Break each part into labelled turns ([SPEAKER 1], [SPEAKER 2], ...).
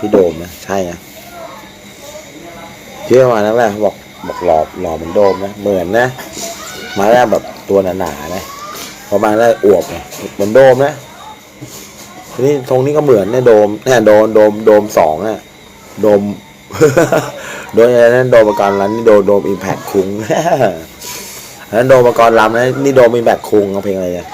[SPEAKER 1] พี่โดมนะใช่นะที่อมาแรกๆเขาบอกบอกหล่อหล่อเหมือนโดมนะเหมือนนะ มาแรกแบบตัวหนาๆนะพอมาได้อวบไงเหมือนโดมนะทีนี้ตรงนี้ก็เหมือนเนี่ยโดมเนี่ยโดมโดมโดมสองอะโดมโดยอะไรนั่นโดมประกรณ์ลำนี่โดมโดมอิมแพคคุ้งอันนั้นโดมประกรณ์ลำนะนี่โดมอิมแพคคุ้งเอาเพลงอะไรเนี่ย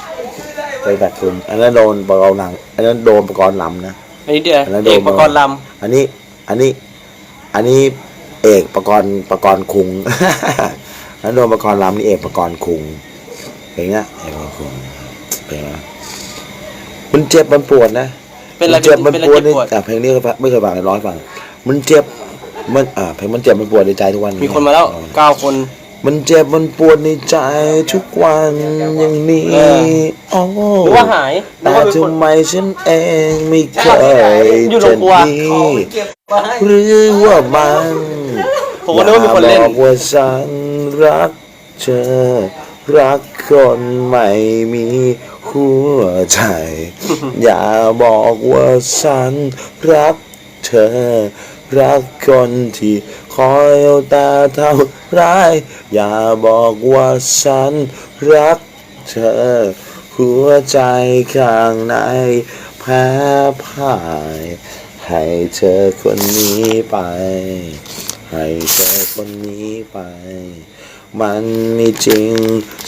[SPEAKER 1] เพลงแพคคุ้งอันนั้นโดมประกรณ์หนังอันนั้นโดมประกรณ์ลำนะ
[SPEAKER 2] อันนี้เดี๋ยว
[SPEAKER 1] อันนั้นโด
[SPEAKER 2] เอนก
[SPEAKER 1] มา
[SPEAKER 2] ประกรณ์ล
[SPEAKER 1] อันนี้ อันนี้ อันนี้เอกประกรณ์ประกรณ์คุงแล้วโดนประกรณ์ลำนี่เอกประกรณ์คุงเพลงเนี้ยเอกประกรณ์คุงเพลงนะมันเจ็บมันปวดนะำ
[SPEAKER 2] เป็นอะไร
[SPEAKER 1] มัเจ็บมัน
[SPEAKER 2] เป็นอะไร
[SPEAKER 1] ปวด
[SPEAKER 2] เจ็บ
[SPEAKER 1] นี่
[SPEAKER 2] ปวด
[SPEAKER 1] แต่เพลงนี้ไม่เคยฟังเลยร้อยฟังมันเจ็บมันอ่าเพลงมันเจ็บมันปวดในใจทุกวัน
[SPEAKER 2] มีคนมาแล้วเก้าคน
[SPEAKER 1] มันเจ็บมันปวดในใจทุกวันอย่างนี้
[SPEAKER 2] เออ
[SPEAKER 1] อ๋อ
[SPEAKER 2] หรือว่าหายหรือ
[SPEAKER 1] แต่
[SPEAKER 2] ว่าเป็นคน
[SPEAKER 1] ทำไมฉันเองไม่เคย
[SPEAKER 2] อยู่โร
[SPEAKER 1] จะ
[SPEAKER 2] งครัว
[SPEAKER 1] ดีหรือว่ามัน
[SPEAKER 2] ผมก็นึกว่ามีคนเล่น
[SPEAKER 1] อยากบอกว่าฉันรักเธอรักคนไม่มีหัวใจ อย่าบอกว่าฉันรักเธอ รักคนที่คอยเอาตาเท่าร้าย อย่าบอกว่าฉันรักเธอ หัวใจข้างในแพ้พ่าย ให้เธอคนนี้ไป ให้เธอคนนี้ไป มันไม่จริง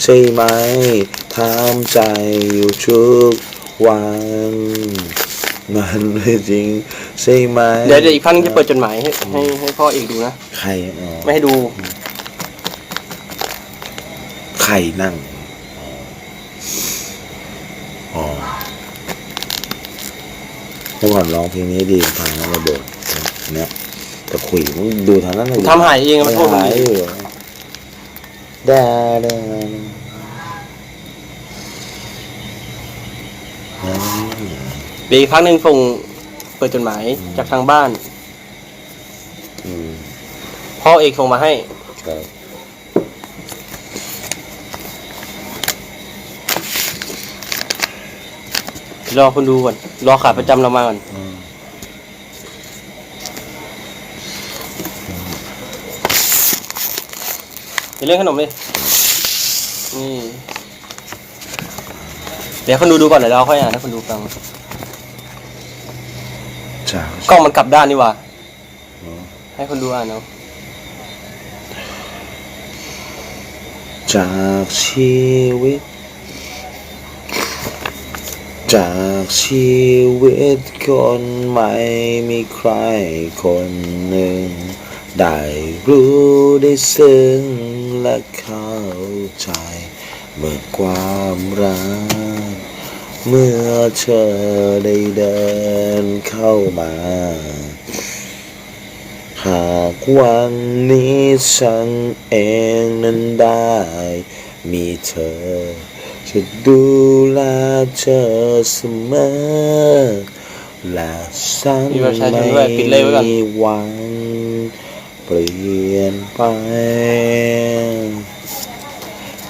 [SPEAKER 1] ใช่ไหมถามใจอยู่ทุกวัน มันไม่จริงใช่ไหม
[SPEAKER 2] เดี๋ยวเดี๋ยวอีกครั้งนึงจะเปิดจดหมายให้ให้ให้พ่อเอกดูนะ
[SPEAKER 1] ใครอ๋อ
[SPEAKER 2] ไม่ให้ดู
[SPEAKER 1] ใครนั่ง อ๋อเมื่อก่อนร้องเพลงนี้ดีฟังแล้วระเบิดเนี่ยแต่คุยมึงดูทางนั้นเลย
[SPEAKER 2] ทำหายเองอะ
[SPEAKER 1] มั
[SPEAKER 2] มันนโทษ
[SPEAKER 1] หายอยู่ดาดา
[SPEAKER 2] เดี๋ยวอีกครั้งหนึ่งส่งเปิดจดหมายจากทางบ้าน
[SPEAKER 1] อืม
[SPEAKER 2] พ่อเอกส่งมาให้
[SPEAKER 1] ครับ
[SPEAKER 2] รอคนดูก่อน รอขาประจำเรามาก่อน
[SPEAKER 1] อืม
[SPEAKER 2] อย่าเล่นขนมเลยนี่ เดี๋ยวคนดูดูก่อนเดี๋ยวเราค่อยอ่านให้คนดูฟัง
[SPEAKER 1] จาก
[SPEAKER 2] กล้องมันกลับด้านนี่หว่า
[SPEAKER 1] อ๋อ
[SPEAKER 2] ให้คนดูอ่านเอา
[SPEAKER 1] จากชีวิต จากชีวิตคนไม่มีใครคนหนึ่ง ได้รู้ได้ซึ้งและเข้าใจ เมื่อความรัก เมื่อเธอได้เดินเข้ามา หากวันนี้ฉันเองนั้นได้ มีเธอ จะดูแลเธอเสมอ และฉัน
[SPEAKER 2] มีประชาชน
[SPEAKER 1] ไม่
[SPEAKER 2] ด้วยปิดเลยไว้ก่อน
[SPEAKER 1] มีวันเปลี่ยนไป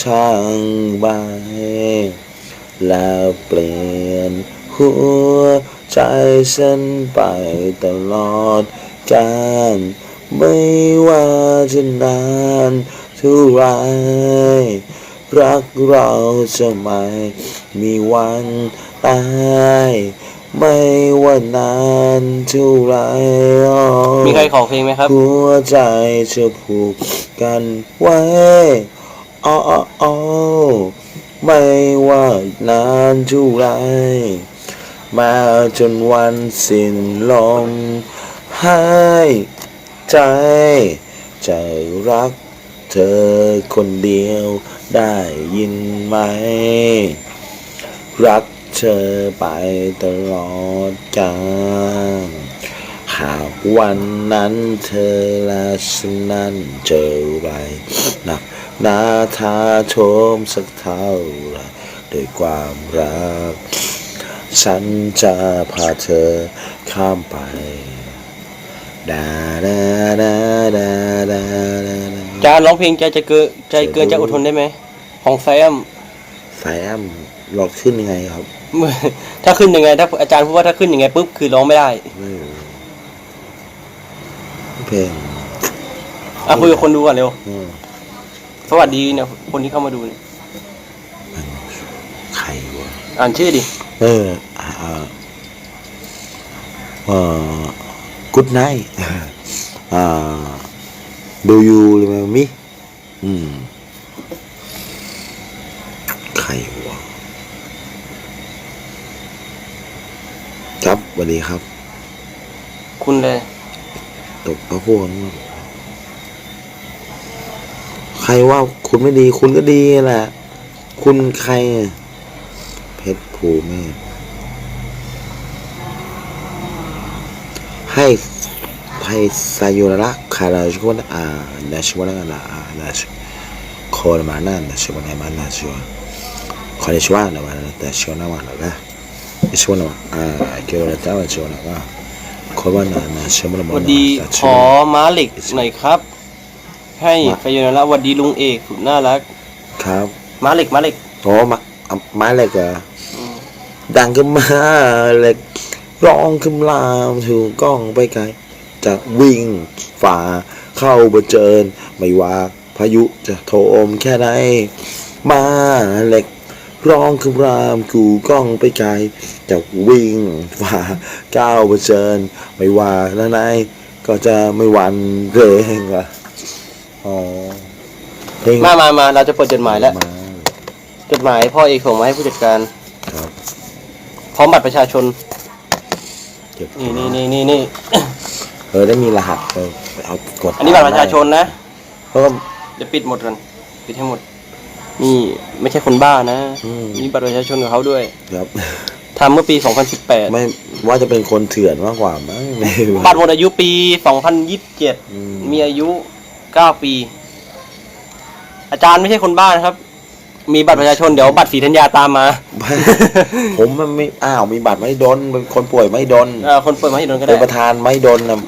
[SPEAKER 1] ช่างบายแล้วเปลี่ยนหัวใจฉันไปตลอดกาลไม่ว่าจะนานเท่าไรรักเราจะไม่มีวันตาย ไม่ว่านานเท่าไรอ๋อ
[SPEAKER 2] มีใครขอเพลงไหมครับ
[SPEAKER 1] หัวใจจะผูกกันไว้อ้ออ้ออ้อไม่ว่านานเท่าไรมาจนวันสิ้นลมหายใจจะรักเธอคนเดียวได้ยินไหม รัก เธอไปตลอดกาลวันนั้นเธอและฉันนั้นเจอไรหนักหนาทาโชมสักเท่าไรด้วยความรัก ฉันจะพาเธอข้ามไปดาดาดาดาดาดา
[SPEAKER 2] จานร้องเพลงใจจะเกินใจเกินจะอดทนได้ไหมของแซม
[SPEAKER 1] แซมหลอกขึ้นยังไงครับ
[SPEAKER 2] ถ้าขึ้นยังไง ถ้าอาจารย์พูดว่าถ้าขึ้นยังไงปุ๊บคือร้องไม่ได้
[SPEAKER 1] ไม่รู้เพลง
[SPEAKER 2] อะคุยกับคนดูก่อนเร็ว
[SPEAKER 1] อืม
[SPEAKER 2] สวัสดีเนี่ยคนที่เข้ามาดูเนี่ย
[SPEAKER 1] ใครวะ
[SPEAKER 2] อ่านชื่อดิ
[SPEAKER 1] เอออ่าอ่าเอ่อ good night อ่า do you remember me อืมใครวะ ครับสวัสดีครับ
[SPEAKER 2] คุณเลย
[SPEAKER 1] ตกพระพวงใครว่าคุณไม่ดี คุณก็ดีแหละ คุณใครอะเพชรภูเมฆให้ให้ซายุระคาราชวนะอานาชวนะนาอานาชโคลมานานาชวนะมานาชวคอนชวนะมานาแต่ชวนะมาละ ละชวนะอ่าเกี่ยวกับเจ้าชวนะว่าโคลมานานาชวนะ
[SPEAKER 2] ส
[SPEAKER 1] มา
[SPEAKER 2] วัส
[SPEAKER 1] นา
[SPEAKER 2] ดี
[SPEAKER 1] แต่ช
[SPEAKER 2] ข
[SPEAKER 1] ว
[SPEAKER 2] อ
[SPEAKER 1] นะ
[SPEAKER 2] ม้าเหล็กหน่อยครับ ให้ไฟยนละสวัสดีลุงเอกสุดน่ารัก
[SPEAKER 1] ครับ
[SPEAKER 2] ม้าเหล็กม้าเหล็ก
[SPEAKER 1] โอ้มาเอาไม้เหล็กเหรอ
[SPEAKER 2] อืม
[SPEAKER 1] ดังขึ้นมาเหล็กร้องขึ้นลามถูกกล้องไปไกลจะวิ่งฝ่าเข้าเผชิญ ไม่ว่าพายุจะโถมแค่ไหนมาเหล็ก ร้องขึ้นรามกูกล้องไปไกลจะวิ่งฝ่าก้าวเผชิญ ไม่ว่าแล้วไหนก็จะไม่หวั่นเกรงอะอ๋อเพลง
[SPEAKER 2] มามามาเราจะเปิดจดหมายแล้ว
[SPEAKER 1] มา
[SPEAKER 2] จดหมายพ่อเอกส่งมาให้ผู้จัดการ
[SPEAKER 1] ครับ
[SPEAKER 2] พร้อมบัตรประชาชน
[SPEAKER 1] เก็บ
[SPEAKER 2] นี่นี่นี่นี่นี่
[SPEAKER 1] เออได้มีรหัสเออไปเอากด
[SPEAKER 2] อันนี้บัตรประชาชนนะ
[SPEAKER 1] เพราะว่า
[SPEAKER 2] เดี๋ยวปิดหมดกัน ปิดให้หมด นี่ไม่ใช่คนบ้านะ
[SPEAKER 1] อืม
[SPEAKER 2] มีบัตรประชาชนของเขาด้วย
[SPEAKER 1] ครับ
[SPEAKER 2] ทำเมื่อปี 2018
[SPEAKER 1] ไม่ว่าจะเป็นคนเถื่อนมากกว่ามั้งไม่รู้
[SPEAKER 2] บัตรหมดอายุปี 2027
[SPEAKER 1] อืม
[SPEAKER 2] มีอายุ 9 ปี อาจารย์ไม่ใช่คนบ้านะครับ มีบัตรประชาชนเดี๋ยวบัตรสีธัญญาตามมา
[SPEAKER 1] ผมมันไม่อ้าวมีบัตรไม่ดนเป็นคนป่วยไม่ดน
[SPEAKER 2] เออคนเปิดมาให้โดนก็
[SPEAKER 1] เป็
[SPEAKER 2] ได้
[SPEAKER 1] นประธานไม่ดนนะ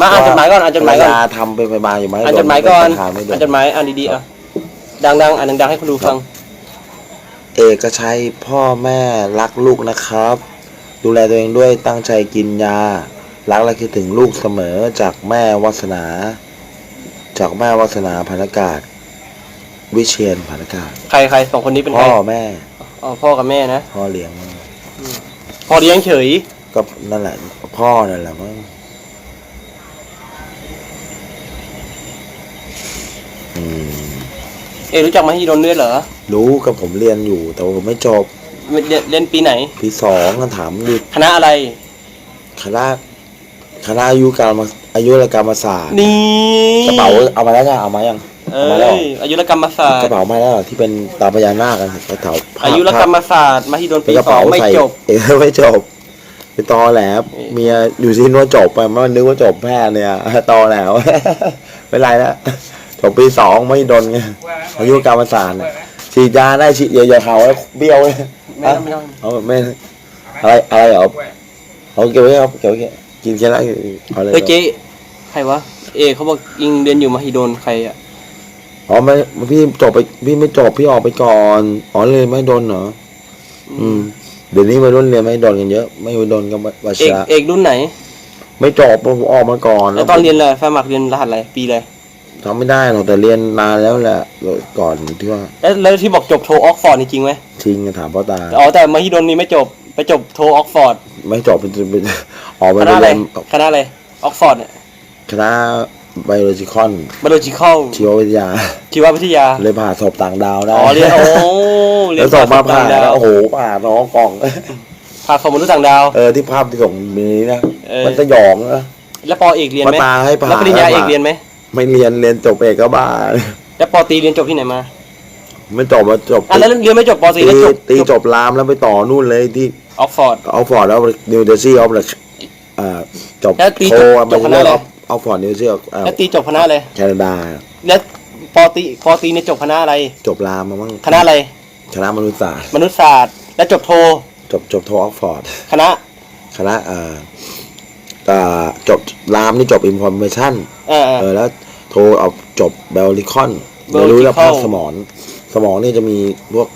[SPEAKER 2] มาอ่านจดหมายก่อนอ่านจดหมายก่อน
[SPEAKER 1] ภรรทำเป็นไปมาอยู่ไหม
[SPEAKER 2] อ่านจดหมายก่อน
[SPEAKER 1] เป็ประธานไม่ด
[SPEAKER 2] อ่าน
[SPEAKER 1] น
[SPEAKER 2] จดหมายอ่านดีๆอะ ดังๆ อ่านดังๆให้คนดูฟัง
[SPEAKER 1] เอกชัยพ่อแม่รักลูกนะครับ ดูแลตัวเองด้วยตั้งใจกินยา รักและคิดถึงลูกเสมอจากแม่วัสนา จากแม่วัสนาพนากาศ วิเชียนพนากาศ
[SPEAKER 2] ใครใครสองคนนี้เป็นใค
[SPEAKER 1] พ่
[SPEAKER 2] ร
[SPEAKER 1] อแม่
[SPEAKER 2] อ๋อ พ่อกับแม่นะ
[SPEAKER 1] พ่อเลี้ยง
[SPEAKER 2] พ่อเลี้ยงเฉย
[SPEAKER 1] ก็นั่นแหละ พ่อนั่นแหละมั้งอืม
[SPEAKER 2] เอะรู้จักมหิดลด้วยเหรอ
[SPEAKER 1] รู้กับผมเรียนอยู่ แต่ว่าผมไม่จบ
[SPEAKER 2] เรียนเรียนปีไหน
[SPEAKER 1] ปีสองก็ถามดิ
[SPEAKER 2] คณะอะไร
[SPEAKER 1] คณะคณะอายุการมาอายุรกรรมศาสตร์
[SPEAKER 2] นี่
[SPEAKER 1] กระเป๋าเอามาแล้วจ้ะเอามายัง
[SPEAKER 2] เอ้
[SPEAKER 1] เอามาแล้ว
[SPEAKER 2] ยอายุรกรรมศาสต
[SPEAKER 1] กระ
[SPEAKER 2] ร์
[SPEAKER 1] เป๋ามาแล้วเหรอที่เป็นตาพญานาคกันกระเป๋าผ้
[SPEAKER 2] อายุรกรรมศาสตร์มหิดล
[SPEAKER 1] เป็น
[SPEAKER 2] ปี
[SPEAKER 1] กระ
[SPEAKER 2] สอ
[SPEAKER 1] เป๋าง
[SPEAKER 2] ไม่
[SPEAKER 1] ใส่
[SPEAKER 2] จบ
[SPEAKER 1] เออไม่จบไปตอแหลบเมียอยู่ที่นู้นจบไปมันนึกว่าจบแพทย์เนี่ยตอแล้วไม่เป็นไรแล้ วจบปีสองไม่ดนไงอายุการศาสตร์น่ะฉีดยาได้ฉีดเยอะๆเขาแล้วเบี้ยวเลย
[SPEAKER 2] ไม่ต้องไม่ต้อง
[SPEAKER 1] เอาไม่อะไรอะไรเหรอเอาเก็บไว้ครับเก็บไว้กินแค่นั้นเอาเลย
[SPEAKER 2] เฮ้ยเจ๊ใครวะเอเขาบอกยิงเรียนอยู่มหิดลใครอะ
[SPEAKER 1] อ๋อไม่พี่จบไปพี่ไม่จบพี่ออกไปก่อนอ๋อเลยไม่โดนเหรออืมเดี๋ยวนี้วัยรุ่นเรียนไม่โดนกันเยอะ ไม่โดนกันว
[SPEAKER 2] เอก
[SPEAKER 1] ชระ
[SPEAKER 2] เอกรุ่นไหน
[SPEAKER 1] ไม่จบผมออกมาก่อน
[SPEAKER 2] แล้วตอนเรียนอะไรสมัครเรียนรหัสอะไรปีอะไร
[SPEAKER 1] ทำไม่ได้หรอกแต่เรียนนานแล้วแหละก่อนที่ว่า
[SPEAKER 2] แล้วแล้วที่บอกจบโทออกฟอร์ดนี่จริงไหม
[SPEAKER 1] ทิ้งถามพ่อตา
[SPEAKER 2] อ๋อแต่มหิดลนี่ไม่จบไปจบโทออกฟอร์ด
[SPEAKER 1] ไม่จบเป็นเป็นออก
[SPEAKER 2] ค
[SPEAKER 1] มา
[SPEAKER 2] ณะอะไร
[SPEAKER 1] เรียน
[SPEAKER 2] คณะอะไรออกฟอร์ดเนี่ย
[SPEAKER 1] คณะไบโอโลจิคอน
[SPEAKER 2] biological
[SPEAKER 1] ชีววิทยา
[SPEAKER 2] ชีววิทยา
[SPEAKER 1] เลยผ่าสอบต่างดาวได้
[SPEAKER 2] อ๋อเรียนโอ้เรีย
[SPEAKER 1] แล้
[SPEAKER 2] น
[SPEAKER 1] วส่งมาผ่า
[SPEAKER 2] ต่งดว
[SPEAKER 1] แล้วโอ้โหผ่าน้องกล่อง
[SPEAKER 2] ผ่าสมมนุษย์ต่างดาว
[SPEAKER 1] เออที่ภาพที่ส่งมีนี้นะ
[SPEAKER 2] เออ
[SPEAKER 1] มันสยองนะ
[SPEAKER 2] แล้วปอเอกเรียน
[SPEAKER 1] พ่อ
[SPEAKER 2] ไหม
[SPEAKER 1] ตาให้ผ่า
[SPEAKER 2] แล้วปริญญาเอก
[SPEAKER 1] ให้ผ่
[SPEAKER 2] เรียนไหม
[SPEAKER 1] ไม่เรียนเรียนจบเอกก็บ้า
[SPEAKER 2] แล้วปอตรีเรียนจบที่ไหนมา
[SPEAKER 1] ไม่จบมาจบ
[SPEAKER 2] อะแล้วเรียนไม่จบปอตรี
[SPEAKER 1] ตี
[SPEAKER 2] แล้วจบ
[SPEAKER 1] ตีจบรามแล้วไปต่อนู่นเลยที่
[SPEAKER 2] ออกฟอร์ด
[SPEAKER 1] ออกฟอร์ดแล้วนิวเจอร์ซีย์ออฟอ่าจบ
[SPEAKER 2] แล้วตี
[SPEAKER 1] โท
[SPEAKER 2] จบ
[SPEAKER 1] มัน
[SPEAKER 2] จบค
[SPEAKER 1] จะ
[SPEAKER 2] ณะ
[SPEAKER 1] เลือก
[SPEAKER 2] อะไร
[SPEAKER 1] เอาเอาฟอร์ดนิวเซียอ่า
[SPEAKER 2] แล้วตีจบคณะอะไร
[SPEAKER 1] แคนาดา
[SPEAKER 2] แล้วปอตีปอตีเนี่ยจบคณะอะไร
[SPEAKER 1] จบรามมามั้ง
[SPEAKER 2] คณะอะไร
[SPEAKER 1] คณะมนุษยศาสตร์
[SPEAKER 2] มนุษยศาสตร์ แล้วจบโท
[SPEAKER 1] จบจบโทออกฟอร์ด
[SPEAKER 2] คณะ
[SPEAKER 1] คณะอ่า อ่าจบรามนี่จบอินฟอร์เมชัน
[SPEAKER 2] เออ
[SPEAKER 1] เออแล้วโทรเอาจบเบลลิคอน
[SPEAKER 2] Bell
[SPEAKER 1] ไม่รู้แล้ว
[SPEAKER 2] Licon
[SPEAKER 1] ภาคสมองสมองนี่จะมีพวก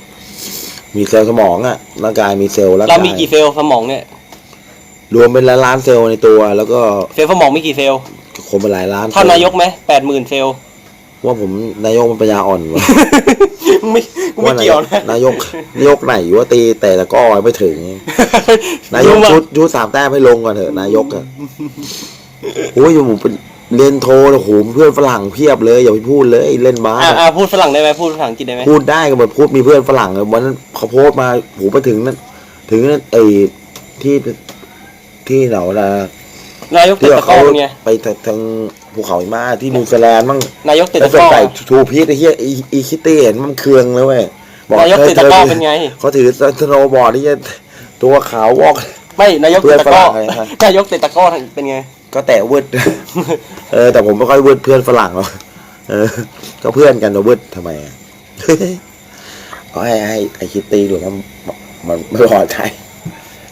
[SPEAKER 1] มีเซลล์สมองอะร่างกายมีเซลล์ร่าง
[SPEAKER 2] เรา
[SPEAKER 1] กาย
[SPEAKER 2] มีกี่เซลล์สมองเนี่ย
[SPEAKER 1] รวมเป็นล้านล้านๆเซลล์ในตัว แล้วก็
[SPEAKER 2] เซลล์สมองมีกี่เซลล์
[SPEAKER 1] คนเป็นหลายล้าน
[SPEAKER 2] เท่านายกไหมแปดหมื่นเซลล์
[SPEAKER 1] ว่าผมนายกมันปัญญาอ่อนวะ
[SPEAKER 2] ไม่กูไม่เกี่ยวนะ
[SPEAKER 1] นายกนายกไหนว่าตีแต่ตะกร้อไม่ถึง นายก
[SPEAKER 2] รู้มั้
[SPEAKER 1] ชุดชุดสามแต้มให้ลงก่อนเถอะ นายกอะโอ้ยอยู่ผมเป็นเรียนโทโอ้โหเพื่อนฝรั่งเพียบเลยอย่าไปพูดเลยเล่นบาส
[SPEAKER 2] อ่า
[SPEAKER 1] อะ
[SPEAKER 2] อ่าพูดฝรั่งได้ไหมพูดภาษาอังกฤษได้ไหม
[SPEAKER 1] พูดได้ก็แบบพูดมีเพื่อนฝรั่งอะวันนั้นเขาโพสต์มาโหไปถึงนั่นถึงนั่นไอ้ที่ที่ไหนนะ
[SPEAKER 2] นายกเตะ
[SPEAKER 1] ที่
[SPEAKER 2] ตะกร้อเป็นไง
[SPEAKER 1] ไปทาง ภูเขาหิมะที่นิวซีแลนด์มั่ง
[SPEAKER 2] นายกเตะ
[SPEAKER 1] แล้ว
[SPEAKER 2] ตะ
[SPEAKER 1] ส่
[SPEAKER 2] ก
[SPEAKER 1] ง
[SPEAKER 2] ร้อ
[SPEAKER 1] ไก่ทูพีทไอ้เหี้ยอีอีคิตตี้เห็นมันเคืองเลยเว้ย
[SPEAKER 2] นายก
[SPEAKER 1] ฮ้
[SPEAKER 2] เตะตะกร้อ
[SPEAKER 1] ธ
[SPEAKER 2] เป็นไง
[SPEAKER 1] เขาถือสโนว์บอร์ดที่จะตัวขาววอก
[SPEAKER 2] ไม่นายกเตะตะกร้อ
[SPEAKER 1] เพื่อนฝรั่งเลยครับ
[SPEAKER 2] นายกเตะตะกร้อเป็นไง
[SPEAKER 1] ก็แตะวืด เออแต่ผมไม่ค่อยวืดเพื่อนฝรั่งหรอกเออ ก็เพื่อนกันแต่วืดทำไมอะ ก็ให้ให้ไอคิตตี้ดูมันมันไม่พอใจ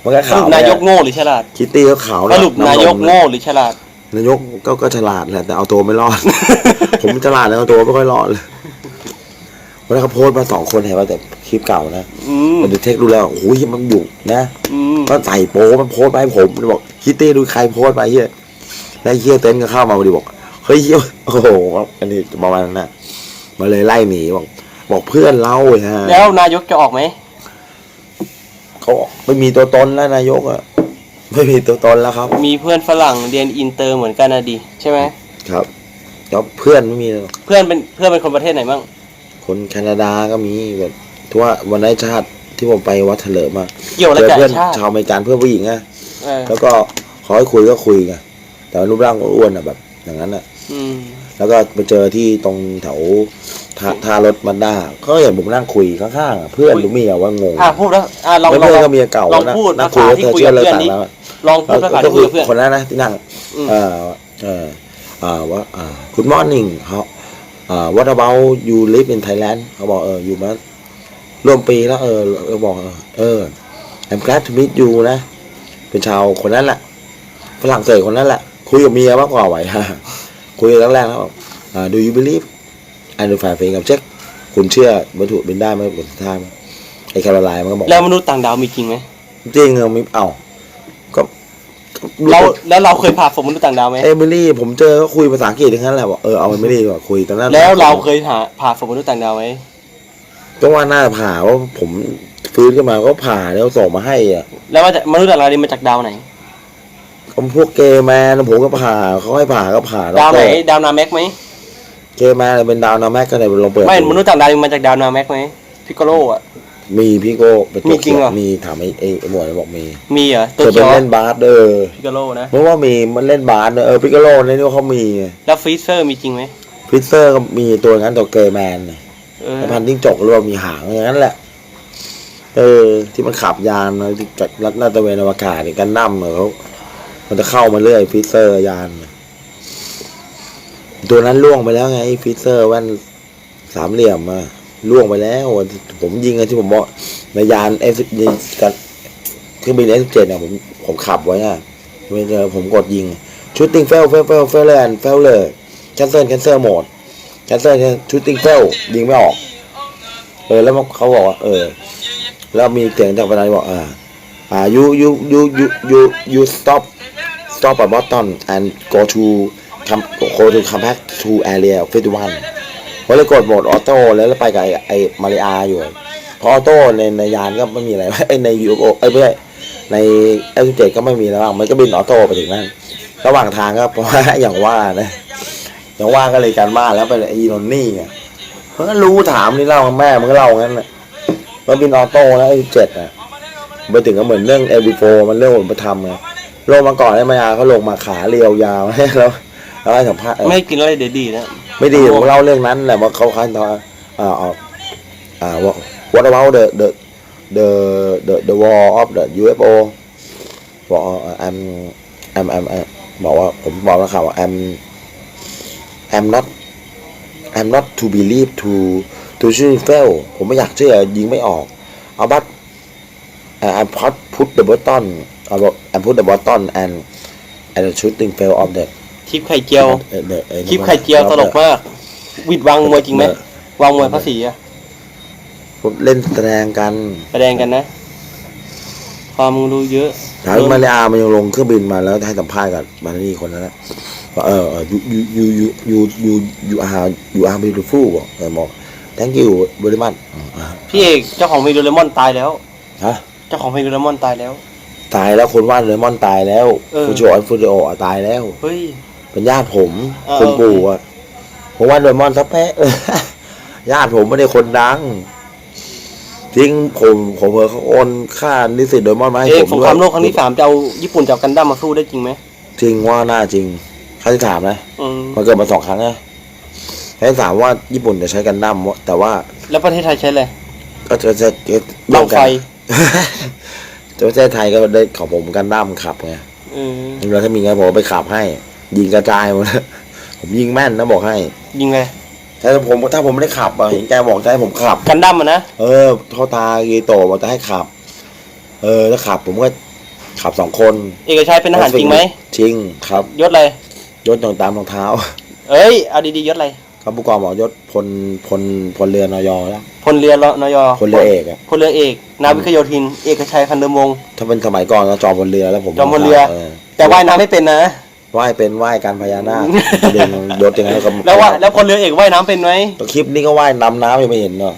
[SPEAKER 1] มันก็
[SPEAKER 2] ส
[SPEAKER 1] ขาว
[SPEAKER 2] รุปนายกโง่หรือฉลาด
[SPEAKER 1] คิตตี้ก็ขาว
[SPEAKER 2] สรุปนายกโง่หรือฉลาด
[SPEAKER 1] นายกก็ก็ฉลาดแหละแต่เอาตัวไม่รอด ผมฉลาดแล้วเอาตัวไม่ค่อยรอดเลยวันนั้นเขาโพสต์มาสองคนเห็นว่าแต่คลิปเก่านะ
[SPEAKER 2] อืม
[SPEAKER 1] มันดูเทคดูแล้วโอ้โหมันอยู่นะ
[SPEAKER 2] อืม
[SPEAKER 1] ก็ใส่โป๊มันโพสต์ไปให้ผมมันบอกคิตตี้ดูใครโพสต์ไปเฮียแล้วไอ้เฮียเต้นก็เข้ามาพอดีบอกเฮ้ยเฮียโอ้โหอันนี้ประมาณนั้นนะมาเลยไล่หนีบอก บอกเพื่อนเล่าฮะ
[SPEAKER 2] แล้วนายกจะออกไหม
[SPEAKER 1] เขาบอกไม่มีตัวตนแล้วนายกอะ ไม่มีตัวตนแล้วครับ
[SPEAKER 2] มีเพื่อนฝรั่งเรียนอินเตอร์เหมือนกันนะดิใช่ไหม
[SPEAKER 1] ครับแล้วเพื่อนไม่มีเลย
[SPEAKER 2] เพื่อนเป็นเพื่อนเป็นคนประเทศไหนบ้าง
[SPEAKER 1] คนแคนาดาก็มีแบบทั่ววันนั้นชาติที่ผมไปวัดเถลิมมา
[SPEAKER 2] เกี่ยวอะไร
[SPEAKER 1] เจอ
[SPEAKER 2] กับ
[SPEAKER 1] เพื่อน
[SPEAKER 2] ชาติ
[SPEAKER 1] ชาวอเมริกันเพื่อนผู้หญิงอะ
[SPEAKER 2] เออ
[SPEAKER 1] แล้วก็ขอให้คุยก็คุยไงแต่ว่ารูปร่างอ้วนๆอะแบบ อย่างนั้นอะ
[SPEAKER 2] อืม
[SPEAKER 1] แล้วก็ไปเจอที่ตรงแถวท่าท่ารถมันด้าเขาเห็นผมนั่งคุยข้างๆอะเพื่อนหรือเมียว่างง
[SPEAKER 2] อะพูดแล้วอะลอง
[SPEAKER 1] แล้ว
[SPEAKER 2] ลอง
[SPEAKER 1] เพื่อน
[SPEAKER 2] ล
[SPEAKER 1] ก็
[SPEAKER 2] อง
[SPEAKER 1] เมียเก่า
[SPEAKER 2] ลอง
[SPEAKER 1] นะ
[SPEAKER 2] พูด
[SPEAKER 1] นั่ง
[SPEAKER 2] ภา
[SPEAKER 1] คุย
[SPEAKER 2] ษา
[SPEAKER 1] แล้ว
[SPEAKER 2] ที่
[SPEAKER 1] เธอ
[SPEAKER 2] คุย
[SPEAKER 1] เชื่อ
[SPEAKER 2] กับ
[SPEAKER 1] เลย
[SPEAKER 2] เพื่อน
[SPEAKER 1] ต่างแล้ว
[SPEAKER 2] นี้ ลองพูดภาษาที่คุยกับเพื่อน
[SPEAKER 1] คนนั้นนะที่นั่ง
[SPEAKER 2] อืม
[SPEAKER 1] เอ่อเอ่ออ่าว่าอ่า Good morning เขาอ่า What about you live in Thailand เขาบอกเอออยู่มาร่วมปีแล้วเออเออบอกเออเออ I'm glad to meet you นะ เป็นชาวคนนั้นแหละฝรั่งเศสคนนั้นแหละ คุยกับเมียมากกว่าไหวฮะ คุยครั้งแรกแล้วบอกอ่า Do you believe I know five things กับเช็คคุณเชื่อวัตถุเป็นได้ไหมเป็นท่าไหมไอ้แคโรไลน์มันก็บอก
[SPEAKER 2] แล้วมนุษย์ต่างดาวมีจริงไหม
[SPEAKER 1] จริงเหรอไม่เอาก็ก็
[SPEAKER 2] เราแล้วเราเคยผ่าฝนมนุษย์ต่างดาวไหม
[SPEAKER 1] เอมิลี่ผมเจอก็คุยภาษาอังกฤษทั้งนั้นแหละบอกเออเอาเอมิลี่ดีกว่าคุยตอนนั้น
[SPEAKER 2] แล้วเราเคยหาผ่าฝนมนุษย์ต่างดาวไหม
[SPEAKER 1] ก็ว่าน่าผ่าว่าผมฟื้นขึ้นมาก็ผ่าแล้วส่งมาให้อะ
[SPEAKER 2] แล้วมาจากมนุษย์ต่างดาวนี่มาจากดาวไหน
[SPEAKER 1] ก็พวกเกย์แมนผมก็ผ่าเขาให้ผ่าก็ผ่า
[SPEAKER 2] ดาวไหน
[SPEAKER 1] ก็
[SPEAKER 2] ดาวนาแม็กไหม
[SPEAKER 1] เกย์แมนเป็นดาวนาแม็กก็เลยลองเปิด
[SPEAKER 2] ไม่
[SPEAKER 1] ดู
[SPEAKER 2] มนุษย์ต่างดาวนี่มาจากดาวนาแม็กไหมพิกโกโลอะ
[SPEAKER 1] มีพี่โก้เป็นตัว
[SPEAKER 2] มีจริงเหรอ
[SPEAKER 1] มีถามไอ้ไอ้ไอ้หมวยบอกมี
[SPEAKER 2] มีเหรอ
[SPEAKER 1] เค
[SPEAKER 2] ตัวย
[SPEAKER 1] ไป
[SPEAKER 2] เขียว
[SPEAKER 1] เล่นบาสเด้อ
[SPEAKER 2] พิกโกโลนะ
[SPEAKER 1] เมื่อว่ามีมันเล่นบาสเด้อเออพิกาโลในนี้เขามีไง
[SPEAKER 2] แล้วฟรีเซอร์มีจริงไหม
[SPEAKER 1] ฟิสเซอร์ก็มีตัวนั้นตัวเกย์แมนน่ะ
[SPEAKER 2] เออ
[SPEAKER 1] ไอ้พันทิ้งจกหรือว่ามีหางอย่างนั้นแหละ เออ ที่มันขับยานนะที่จัดรัดลาดตระเวนอวกาศนี่กันดั้มเขามันจะเข้ามาเรื่อยฟิสเซอร์ยานน่ะตัวนั้นล่วงไปแล้วไงฟิสเซอร์แว่นสามเหลี่ยมอะ ล่วงไปแล้วผมยิงอะที่ผมบอกในยานเอฟยิงกันเครื่องบินเอฟเจ็ดเนี่ยผมผมขับไว้อะไม่เจอผมกดยิงชุดติงเฟลเฟลเฟลเฟลเลยเฟลเลยแคนเซิลแคนเซิลโหมดแคนเซิลชุดติงเฟลยิงไม่ออก เออแล้วเขาบอกว่าเออ แล้วมีเสียงจากประธานบอกอ่าอ่า you you you you you you stop stop at bottom and go to come go to come back to area 51 เขาเลยกดโหมดออโต้แล้วแล้วไปกับไอ้ไอ้มาริอาอยู่เพราะออโต้ในในยานก็ไม่มีอะไรไอ้ในยูโอไอ้ไม่ใช่ในเอฟเจ็ก็ไม่มีแล้วมันก็บินออโต้ไปถึงนั่นระหว่างทางก็เพราะว่าอย่างว่านะอย่างว่าก็เลยการบ้านแล้วไปไอ้อีโนนนี่ไงมันก็รู้ถามนี่เล่าแม่มันก็เล่างั้นน่ะมันบินออโต้แล้วไอ้เจ็ดอะไปถึงก็เหมือนเรื่องเอลบีโฟมันเรื่องผมไปทำไงลงมาก่อนได้มายาเขาลงมาขาเรียวยาวแล้ว แล้วให้สัมภาษณ์
[SPEAKER 2] ไม่ให้กินอะไรเด็ดดีนะ
[SPEAKER 1] ไม่ดีผมเล่าเรื่องนั้นแหละว่าเขาคันตอนอ่าอ่าอ่า what about the the the the the war of the UFO บอก I'm I'm I'm I'm บอกว่าผมบอกนักข่าวว่า I'm I'm not I'm not to believe to to shoot fail ผมไม่อยากเชื่อยิงไม่ออกเอาบัต I put put the button เอาบอก I put the button and and the shooting fail of the
[SPEAKER 2] คลิปไข่เจียว
[SPEAKER 1] เอ่อ the- เอ่อ
[SPEAKER 2] คลิปไข่เจียวตลกมาก วิดวางมวยจริงไหม
[SPEAKER 1] เออ
[SPEAKER 2] วางมวยภาษีอะ
[SPEAKER 1] ผมเล่นแสดงกัน
[SPEAKER 2] แสดงกันนะ ความรู้เยอะ
[SPEAKER 1] ถามมาเลอามันยังลงเครื่องบินมาแล้วให้สัมภาษณ์กับมานี่คนนั้นนะว่าเออเออ you you you you you you you are you are beautiful บอกเออบอก thank you very much อ่า
[SPEAKER 2] พี่เอกเจ้าของเพลงโดเรมอนตายแล้ว
[SPEAKER 1] ฮะ
[SPEAKER 2] เจ้าของเพลงโดเรมอนตายแล้ว
[SPEAKER 1] ตายแล้วคนวาดเลมอนตายแล้ว
[SPEAKER 2] เออ
[SPEAKER 1] ฟูจิโอะฟูจิโอะตายแล้ว
[SPEAKER 2] เฮ้ย
[SPEAKER 1] เป็นญาติผม
[SPEAKER 2] เออ
[SPEAKER 1] คุณปู่อะผมวาดเลมอนสักแพะ ญาติผมไม่ได้คนดัง จริงผมผมเออเขาโอนค่านิสิตโดเรมอนมาให้
[SPEAKER 2] เอก
[SPEAKER 1] ผม
[SPEAKER 2] สง
[SPEAKER 1] ด้
[SPEAKER 2] ควรายมโลกครั้งที่สามจะเอาญี่ปุ่นจับกันดั้มมาสู้ได้จริงไหม
[SPEAKER 1] จริงว่าน่าจริงครั้งที่ถามนะ
[SPEAKER 2] อืม
[SPEAKER 1] มันเกิดมาสองครั้งนะครั้งที่สามว่าญี่ปุ่นจะใช้กันดั้มแต่ว่า
[SPEAKER 2] แล้วประเทศไทยใช้อะไร
[SPEAKER 1] ก็จะจะจะ
[SPEAKER 2] บ้างไฟ
[SPEAKER 1] แต่ประเทศไทยก็ได้ของผมกันดั้มขับไง
[SPEAKER 2] เออ
[SPEAKER 1] แล้วถ้ามีเงินผมก็ไปขับให้ ยิงกระจายหมดผมยิงแม่นนะบอกให้
[SPEAKER 2] ยิงไง
[SPEAKER 1] ถ้าผมถ้าผมไม่ได้ขับอะเห็นแกบอกจะให้ผมขับ
[SPEAKER 2] กันดั้มอะนะ
[SPEAKER 1] เออท่อตากีโตบอกจะให้ขับ เออถ้าขับ ผมก็ขับสองคน
[SPEAKER 2] เอกชัยเป็นทหารจริงไหม
[SPEAKER 1] จริงครับ
[SPEAKER 2] ยศอะไร
[SPEAKER 1] ยศตรงตามรองเท้า
[SPEAKER 2] เอ้ยเอาดีๆยศอะไร
[SPEAKER 1] ครับผู้กองบอกยศพลพลพลเรือนอยแล้ว
[SPEAKER 2] พลเรือนย
[SPEAKER 1] พลเรือเอกอะ
[SPEAKER 2] พลเรือเอก นาวิกโยธิน เอกชัยพันเดอร์มง
[SPEAKER 1] ถ้าเป็นสมัยก่อนก็จอมพลเรือแล้วผม
[SPEAKER 2] จอมพลเรือ แต่ว่ายน้ำไม่เป็นนะ
[SPEAKER 1] ว่ายเป็นว่ายการพญานาคเด่นยศยังไงก็
[SPEAKER 2] แล้วว่าแล้วพลเรือเอกว่ายน้ำเป็นไหม
[SPEAKER 1] ก็คลิปนี้ก็ว่ายดำน้ำยังไม่เห็นเนาะ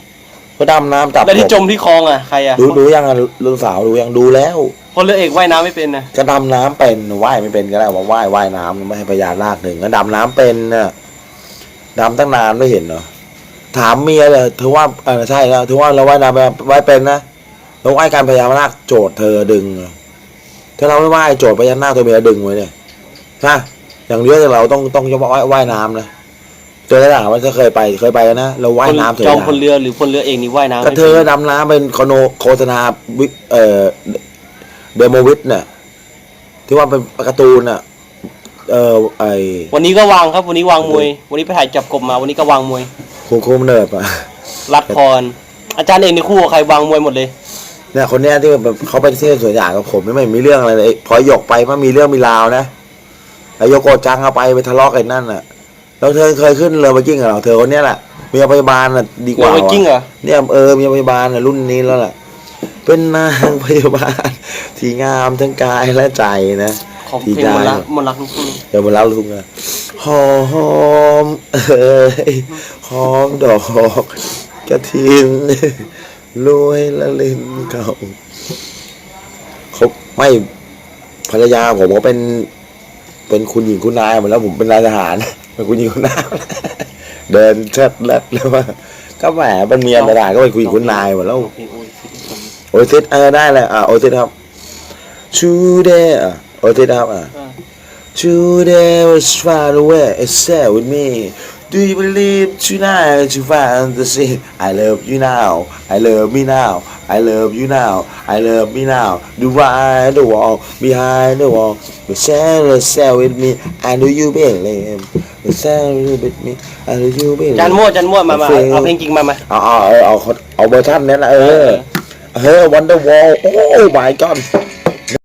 [SPEAKER 1] ก็ดำน้ำจับ
[SPEAKER 2] แล้วที่
[SPEAKER 1] กบ
[SPEAKER 2] จมที่คลองอะใครอะ
[SPEAKER 1] ดูดูยังอะเรื่องสาวดูยังดูแล้ว
[SPEAKER 2] พลเรือเอกว่ายน้ำไม่เป็นนะ
[SPEAKER 1] ก็ดำน้ำเป็นว่ายไม่เป็นก็ได้ว่าว่ายว่ายน้ำไม่ให้พญานาคหนึ่งก็ดำน้ำเป็นน่ะดำตั้งนานไม่เห็นเนาะถามเมียเลยเธอว่าเออใช่แล้วเธอว่าเราว่ายน้ำว่ายเป็นนะเราว่ายการพญานาคโจทย์เธอดึงอะถ้าเราไม่ว่ายโจทย์พญานาคตัวเมียดึงไว้เนี่ย ฮะอย่างเดียวเราต้องต้องจะว่ายว่ายน้ำนะตัวกระดาษว่าเธอเคยไปเคยไปนะ เราว่ายน้ำเถ
[SPEAKER 2] จอม
[SPEAKER 1] อะ
[SPEAKER 2] พลเรือหรือพลเรือเอกนี่ว่ายน้ำ
[SPEAKER 1] ก็
[SPEAKER 2] ไม่
[SPEAKER 1] เธ
[SPEAKER 2] เป็น
[SPEAKER 1] อดำน้ำเป็นโคโนโฆษณาวิเอ่อเดโมวิทเนี่ยที่ว่าเป็นการ์ตูนอะเออไอ
[SPEAKER 2] วันนี้ก็วางครับ วันนี้วางมวย วันนี้ไปถ่ายจับกบมา วันนี้ก็วางมวย
[SPEAKER 1] คุมคุมเนิร์ดอะ
[SPEAKER 2] รัดคอนอาจารย์เอกในคู่กับใครวางมวยหมดเลย
[SPEAKER 1] เนี่ยคนเนี้ยที่แบบเขาไปเที่ยวสวนอย่างกับผมไม่ไม่มีเรื่องอะไรเลยพอหยกไปมันมีเรื่องมีราวนะ ไอโยโกะจังเอาไปไปทะเลาะกันนั่นอะแล้วเธอเคยขึ้นเรือไวกิ้งกับเราเธอคนเนี้ยแหละเมียพยาบาลน่ะดีก
[SPEAKER 2] เรือ
[SPEAKER 1] ว่า
[SPEAKER 2] ไวกิ้งเหรอ
[SPEAKER 1] เนี่ยเออเมียพยาบาลน่ะรุ่นนี้แล้วล่ะ เป็นนางพยาบาล ที่งามทั้งกายและใจนะ
[SPEAKER 2] ของ
[SPEAKER 1] ที่
[SPEAKER 2] เพลง
[SPEAKER 1] ได้
[SPEAKER 2] มนต์รักมนต์รักลูกทุ่ง
[SPEAKER 1] เดี๋ยวมาเล่าลุงนะหอมเอ้ยหอมดอกกระถินรวยละเล่นเขาเขาไม่ภรรยาผมก็เป็น เป็นคุณหญิงคุณนายหมดแล้วผมเป็นนายทหารเป็นคุณหญิงคุณนายเดินเชิดเล็ดแล้วว่าก็แหมเป็นเมียนายทหารก็เป็นคุณหญิงคุณนายหมดแล้ว
[SPEAKER 2] เพลงโอ้ยฟิตผม
[SPEAKER 1] โอซิสเออได้เลยอะโอซิสครับชูเดอะโอซิสครับอะ
[SPEAKER 2] อ่า
[SPEAKER 1] Today was far away, it's sad with me. Do you believe tonight you fantasy? I love you now, I love me now, I love you now, I love me now. Do right the wall, behind the wall. The sad, sad with me, I know you believe. The sad with me, I know you believe.
[SPEAKER 2] จันมั่วจันมั่วมามาเอาเพลงจริงมามา
[SPEAKER 1] เอาเอาเอาเอาเอาเวอร์ชันนี้แหละเออเฮ้ย Wonder Wall โอ้ my god